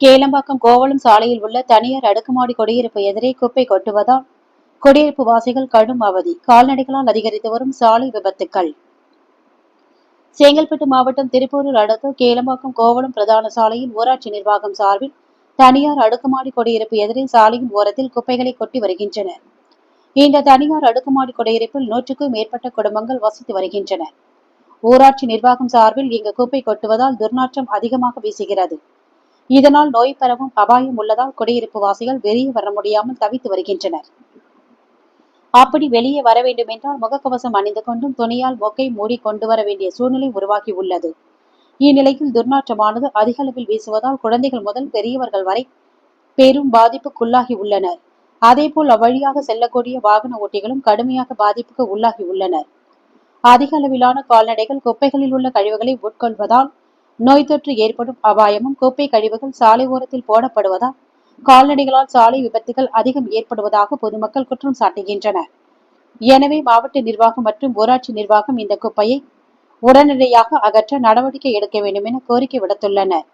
கேளம்பாக்கம் கோவளம் சாலையில் உள்ள தனியார் அடுக்குமாடி குடியிருப்பு எதிரே குப்பை கொட்டுவதால் குடியிருப்பு வாசிகள் கடும் அவதி. கால்நடைகளால் அதிகரித்து வரும் சாலை விபத்துக்கள். செங்கல்பட்டு மாவட்டம் திருப்பூரில் அடுத்த கேளம்பாக்கம் கோவளம் பிரதான சாலையில் ஊராட்சி நிர்வாகம் சார்பில் தனியார் அடுக்குமாடி குடியிருப்பு எதிரே சாலையின் ஓரத்தில் குப்பைகளை கொட்டி வருகின்றனர் இந்த தனியார் அடுக்குமாடி குடியிருப்பில் நூற்றுக்கும் மேற்பட்ட குடும்பங்கள் வசித்து வருகின்றனர் ஊராட்சி நிர்வாகம் சார்பில் இங்கு குப்பை கொட்டுவதால் துர்நாற்றம் அதிகமாக வீசுகிறது. இதனால் நோய் பரவும் அபாயம் உள்ளதால் குடியிருப்பு வாசிகள் வெளியே வர முடியாமல் தவித்து வருகின்றனர். அப்படி வெளியே வர வேண்டும் என்றால் முகக்கவசம் அணிந்து கொண்டும் துணியால் மொக்கை மூடி கொண்டு வர வேண்டிய சூழ்நிலை உருவாகி உள்ளது. இந்நிலையில் துர்நாற்றமானது அதிக அளவில் வீசுவதால் குழந்தைகள் முதல் பெரியவர்கள் வரை பெரும் பாதிப்புக்குள்ளாகி உள்ளனர். அதேபோல் அவ்வழியாக செல்லக்கூடிய வாகன ஓட்டிகளும் கடுமையாக பாதிப்புக்கு உள்ளாகி உள்ளனர். அதிக அளவிலான கால்நடைகள் குப்பைகளில் உள்ள கழிவுகளை உட்கொள்வதால் நோய் தொற்று ஏற்படும் அபாயமும் குப்பை கழிவுகள் சாலை ஓரத்தில் போடப்படுவதால் கால்நடைகளால் சாலை விபத்துகள் அதிகம் ஏற்படுவதாக பொதுமக்கள் குற்றம் சாட்டுகின்றனர். எனவே மாவட்ட நிர்வாகம் மற்றும் ஊராட்சி நிர்வாகம் இந்த குப்பையை உடனடியாக அகற்ற நடவடிக்கை எடுக்க வேண்டும் என கோரிக்கை விடுத்துள்ளனர்.